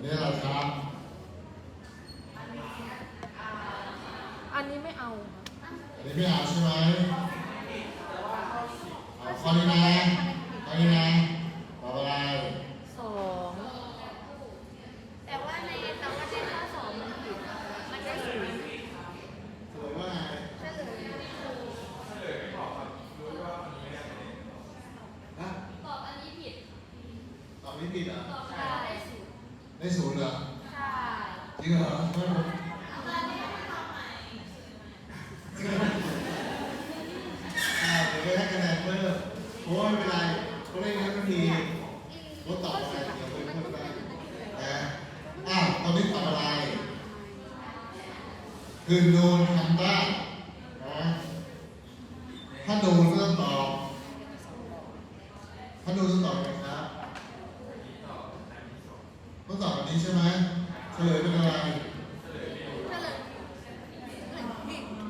เนี่ยครับอันนี้ไม่เอาอันนี้ไม่เอาใช่ไหมเอาข้อนี้นะข้อนี้นะตอบอะไรสองแต่ว่าในแต่ว่าในข้อสองมันผิดมันได้ศูนย์สวยว่าไงเลยตอบอันนี้ผิดตอบนี้ผิดเหรอ ได้ศูนย์เหรอใช่จริงเหรอไม่ผมอ่าเดี๋ยวไปให้คะแนนเพิ่มเพราะว่าไม่เป็นไรเขาเล่นกันทันทีรถตอบอะไรเดี๋ยวไปเพิ่มได้นะอ้าวตอนนี้ตอบอะไร คือนูนทำได้นะถ้านูนก็ต้องตอบถ้านูนต้องตอบไงครับต้องตอบแบบนี้ใช่ไหมเฉลยเป็นอะไร เฉลย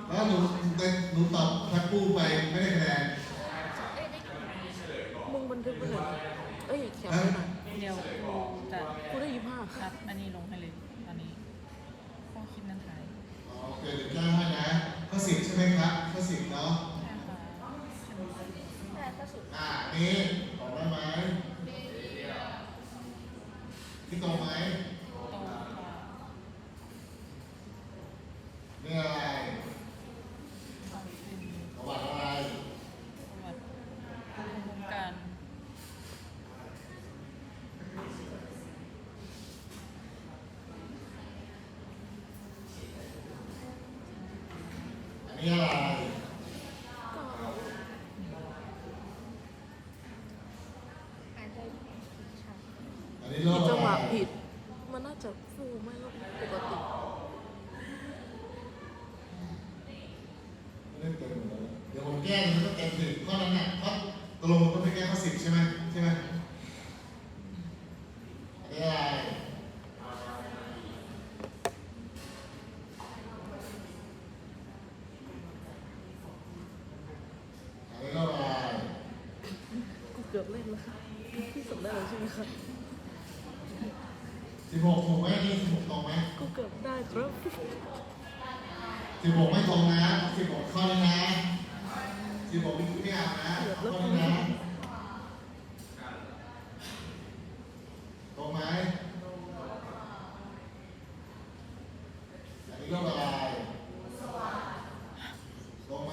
แล้วหนูได้หนูตอบแพ็คคู่ไปไม่ได้คะแนน มึงบันทึกไปไหนเอ้ยเขียนไปหน่อย เดี๋ยวกูจะ กู ได้ยี่ห้าอัพอันนี้ลงให้เลยตอนนี้ข้อคลิปนั้นถ่ายอ๋อโอเคเดี๋ยวแก้ให้นะ ข้อสิบใช่ไหมครับ ข้อสิบเนาะ ใช่ค่ะแต่ข้อศูนย์อ่า นี่ตอบได้ไหมที่ตรงไหม ตรงค่ะ นี่อะไร ของเป็น ประวัติอะไร ประวัติวงการ อันนี้อะไรอาจจะใช่อันนี้โลผิดกจังหอะวะไรผิด มันน่าจะฟูไม่ก็ปกติไม่ได้เต็มหมดเลยเดี๋ยวผมแก้มันก็เต็มสิบข้อนั้นน่ะข้อตกลงมันก็ไม่แก้ข้อสิบใช่ไหมใช่ไหมอันนี้อะไรอันนี้โลกอะไร กูเกือบเล่นแล้วค่ะ พี่สมได้แล้วใช่ไหมคะสิบหกถูกไหมนี่สิบหกตรงไหมกูเกือบได้ครับสิบหกไม่ตรงนะสิบหกข้อนี้นะสิบหกไม่ไม่เอานะข้อนี้นะตรงไหมอันนี้โลกอะไรตรงไหม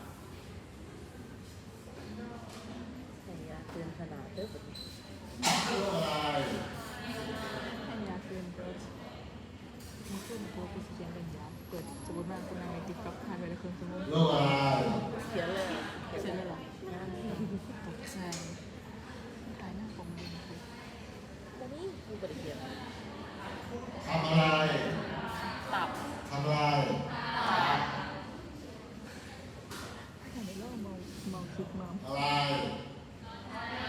ตอนนี้กูไม่ได้เขียนทำอะไรตับทำอะไรแต่ในรอบเมาเมาคิดเมาอะไร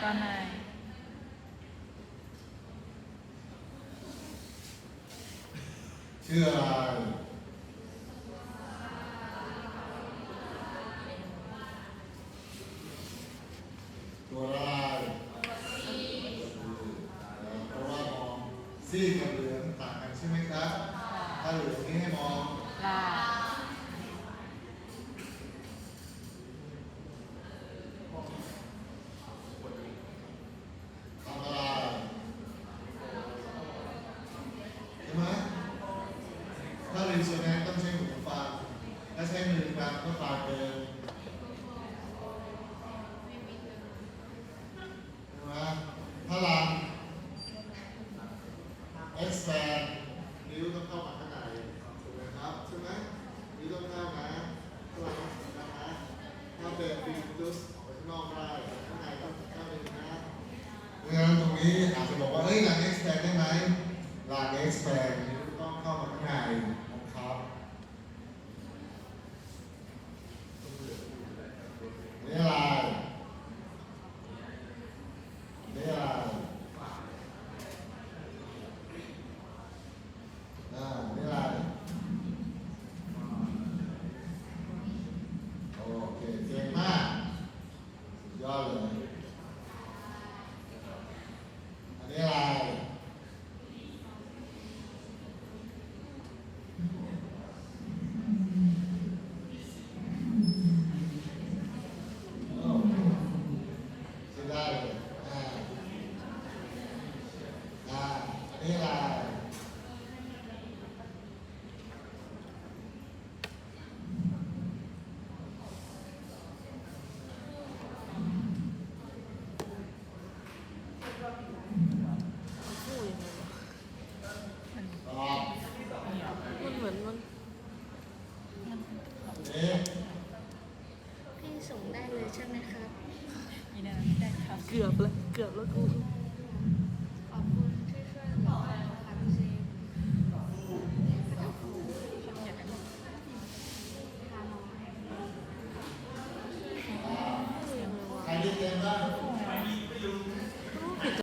ตอนไหนชื่ออะไรตัวอะไรเพราะว่ามอง ซีกับเหลืองต่างกันใช่ไหมครับ ถ้าเหลืองนี่ให้มองลาทำอะไรใช่ไหมถ้าเรียนโซแนต้องใช้หูฟังถ้าใช้มือฟังก็ฟังเดิน สแปนต้องเข้ามาข้างในนะครับนี่อะไลนี่อะไรอ่านี่อะไรโอเคเจ๋งมากยอดเลย มันเหมือนมันนี่พี่ส่งได้เลยใช่ไหมครับ อีนั่นไม่ได้ครับ เกือบแล้วเกือบแล้วกู